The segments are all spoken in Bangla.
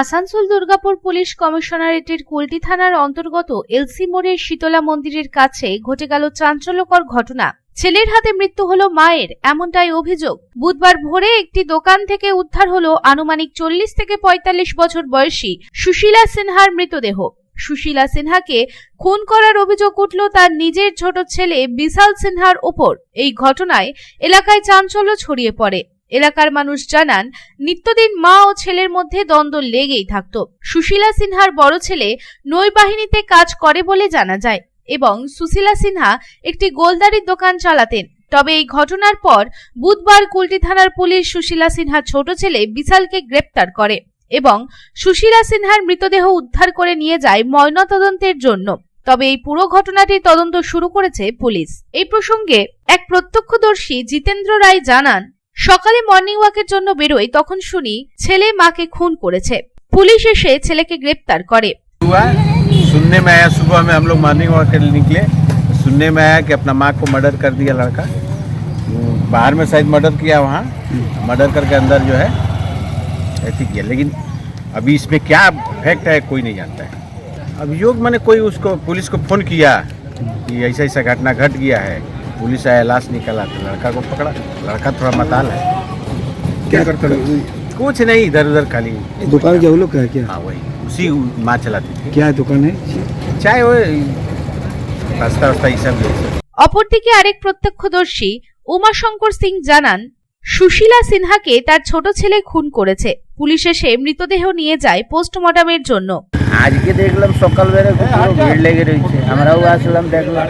আসানসোল দুর্গাপুর পুলিশ কমিশনারেটের কুলটি থানার অন্তর্গত এলসি মোড়ের শীতলা মন্দিরের কাছে ঘটে গেল চাঞ্চল্যকর ঘটনা। ছেলের হাতে মৃত্যু হলো মায়ের, এমনটাই অভিযোগ। বুধবার ভোরে একটি দোকান থেকে উদ্ধার হলো আনুমানিক চল্লিশ থেকে পঁয়তাল্লিশ বছর বয়সী সুশীলা সিনহার মৃতদেহ। সুশীলা সিনহাকে খুন করার অভিযোগ উঠল তার নিজের ছোট ছেলে বিশাল সিনহার ওপর। এই ঘটনায় এলাকায় চাঞ্চল্য ছড়িয়ে পড়ে। এলাকার মানুষ জানান, নিত্যদিন মা ও ছেলের মধ্যে দ্বন্দ্ব লেগেই থাকত। সুশীলা সিনহার বড় ছেলে নৌবাহিনীতে কাজ করে বলে জানা যায় এবং সুশীলা সিনহা একটি গোলদারির দোকান চালাতেন। তবে এই ঘটনার পর বুধবার কুলটি থানার পুলিশ সুশীলা সিনহার ছোট ছেলে বিশালকে গ্রেপ্তার করে এবং সুশীলা সিনহার মৃতদেহ উদ্ধার করে নিয়ে যায় ময়নাতদন্তের জন্য। তবে এই পুরো ঘটনাটি তদন্ত শুরু করেছে পুলিশ। এই প্রসঙ্গে এক প্রত্যক্ষদর্শী জিতেন্দ্র রায় জানান সকালে মর্নিং ওয়াকের জন্য বেরোই তখন শুনি ছেলে মাকে খুন করেছে পুলিশ এসে ছেলেকে গ্রেপ্তার করে हुआ सुनने में आया सुबह में हम लोग मॉर्निंग वॉक के लिए निकले सुनने में आया कि अपना माँ को मर्डर कर दिया लड़का वो बाहर में शायद मर्डर किया वहाँ मर्डर करके अंदर जो है ऐसी किया लेकिन अभी इसमें क्या फैक्ट है कोई नहीं जानता है अभियोग मैंने कोई उसको पुलिस को फ़ोन किया कि ऐसा ऐसा घटना घट गया है पुलिस आया लाश निकाला तो लड़का को पकड़ा लड़का थोड़ा मताल है क्या करता है कुछ नहीं इधर उधर खाली दुकान क्या वो लोग का है क्या हाँ वही उसी माँ चलाती थी क्या है दुकान है चाहे वो रास्ता रास्ता ये सब यही सब অপরদিকে আরেক প্রত্যক্ষদর্শী উমাশঙ্কর সিং জানান সুশীলা সিনহাকে তার ছোট ছেলে খুন করেছে। পুলিশ এসে মৃতদেহ নিয়ে যায় পোস্টমর্টমের জন্য। আজকে দেখলাম সকালবেলা পুরো ভিড় লেগে রয়েছে। আমরাও আসলাম দেখলাম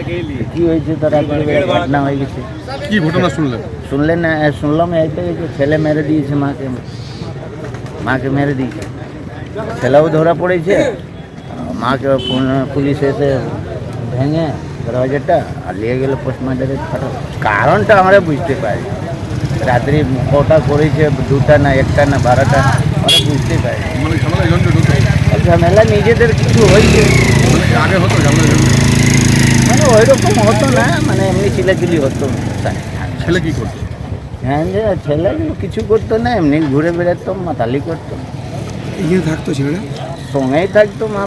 কি হয়েছে তো রাত্রিবেলা ঘটনা হয়ে গেছে কি ঘটনা শুনলেন? শুনলেন না শুনলাম এইটাই যে ছেলে মেরে দিয়েছে মাকে। মাকে মেরে দিয়েছে। ছেলেও ধরা পড়েছে। মাকে পুলিশ এসে ভেঙে দরওয়াজাটা আর নিয়ে গেল পোস্টমার্টারের ফাটা কারণটা আমরা বুঝতে পারি রাত্রি কটা করেছে? দুটা না একটা না বারোটা? আমরা বুঝতে পারি। মানে ঝামেলা নিজেদের কিছু হয়েছে। আগে হতো মানে ওই রকম হতো না মানে এমনি চিলাচিলি হতো। ছেলে কি করতো? হ্যাঁ যে ছেলে কিছু করতো না এমনি ঘুরে বেড়াতো মাতালি করতো। এখানে থাকতো ছেলেটা সঙ্গেই থাকতো মা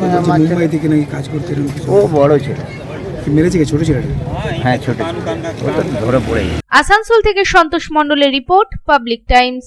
মুম্বাই থেকে নাকি কাজ করতে ও বড় ছিল। মেরেছে কি ছোট ছেলেটা? হ্যাঁ ছোট ধরে পড়ে আসানসোল থেকে সন্তোষ মন্ডলের রিপোর্ট পাবলিক টাইমস।